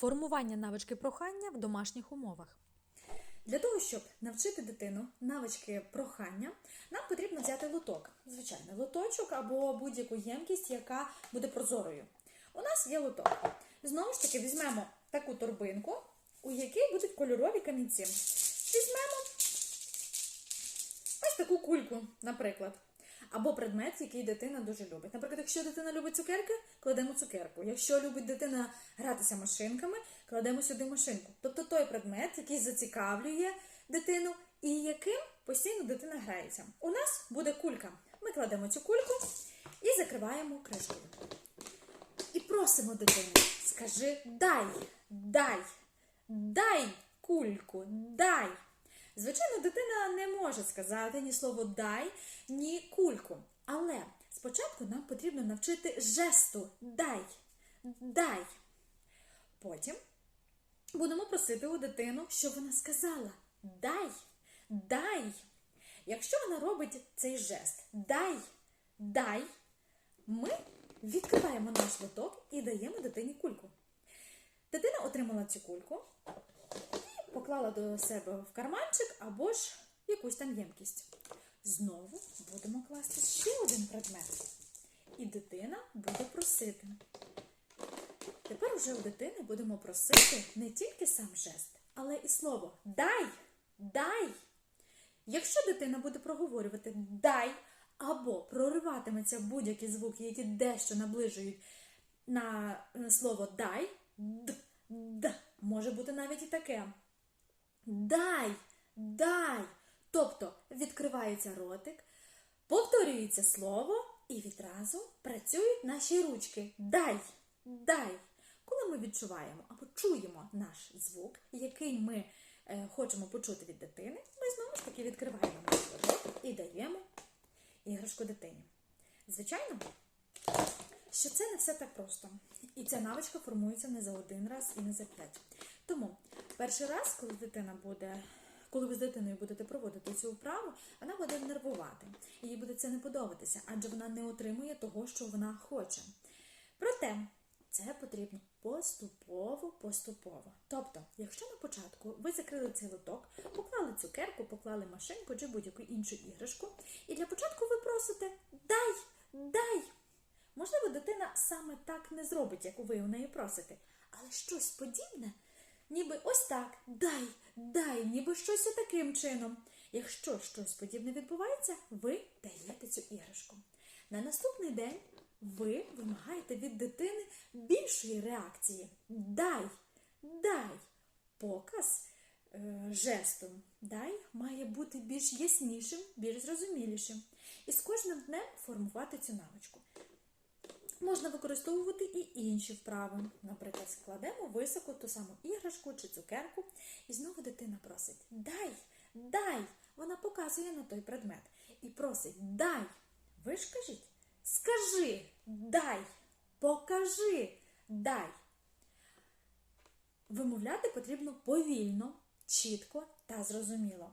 Формування навички прохання в домашніх умовах. Для того, щоб навчити дитину навички прохання, нам потрібно взяти лоток. Звичайно, лоточок або будь-яку ємкість, яка буде прозорою. У нас є лоток. Знову ж таки, візьмемо таку торбинку, у якій будуть кольорові камінці. Візьмемо ось таку кульку, наприклад. Або предмет, який дитина дуже любить. Наприклад, якщо дитина любить цукерки, кладемо цукерку. Якщо любить дитина гратися машинками, кладемо сюди машинку. Тобто той предмет, який зацікавлює дитину і яким постійно дитина грається. У нас буде кулька. Ми кладемо цю кульку і закриваємо кришкою. І просимо дитину, скажи дай, дай, дай кульку, дай. Звичайно, дитина не може сказати ні слово дай, ні кульку. Але спочатку нам потрібно навчити жесту дай, дай. Потім будемо просити у дитину, щоб вона сказала дай, дай. Якщо вона робить цей жест дай, дай, ми відкриваємо наш лоток і даємо дитині кульку. Дитина отримала цю кульку поклала до себе в карманчик або ж якусь там ємкість. Знову будемо класти ще один предмет. І дитина буде просити. Тепер уже у дитини будемо просити не тільки сам жест, але і слово дай, дай. Якщо дитина буде проговорювати дай або прориватиметься будь-які звуки, які дещо наближують на слово дай, д, д, може бути навіть і таке. Дай, дай. Тобто відкривається ротик, повторюється слово і відразу працюють наші ручки. Дай, дай. Коли ми відчуваємо або чуємо наш звук, який ми е, хочемо почути від дитини, ми знову ж таки відкриваємо наш ротик і даємо іграшку дитині. Звичайно, що це не все так просто. І ця навичка формується не за один раз і не за п'ять. Тому перший раз, коли дитина буде, коли ви з дитиною будете проводити цю вправу, вона буде нервувати. Їй буде це не подобатися, адже вона не отримує того, що вона хоче. Проте це потрібно поступово, поступово. Тобто, якщо на початку ви закрили цей лоток, поклали цукерку, поклали машинку чи будь-яку іншу іграшку, і для початку ви просите дай, дай. Можливо, дитина саме так не зробить, як ви у неї просите, але щось подібне, ніби ось так, дай, дай, ніби щось таким чином. Якщо щось подібне відбувається, ви даєте цю іграшку. На наступний день ви вимагаєте від дитини більшої реакції. Дай, дай. Показ е, жестом дай має бути більш яснішим, більш зрозумілішим. І з кожним днем формувати цю навичку. Можна використовувати і інші вправи. Наприклад, складемо високо ту саму іграшку чи цукерку, і знову дитина просить Дай, дай! Вона показує на той предмет і просить Дай! Ви ж кажіть, скажи, дай, покажи, дай. Вимовляти потрібно повільно, чітко та зрозуміло.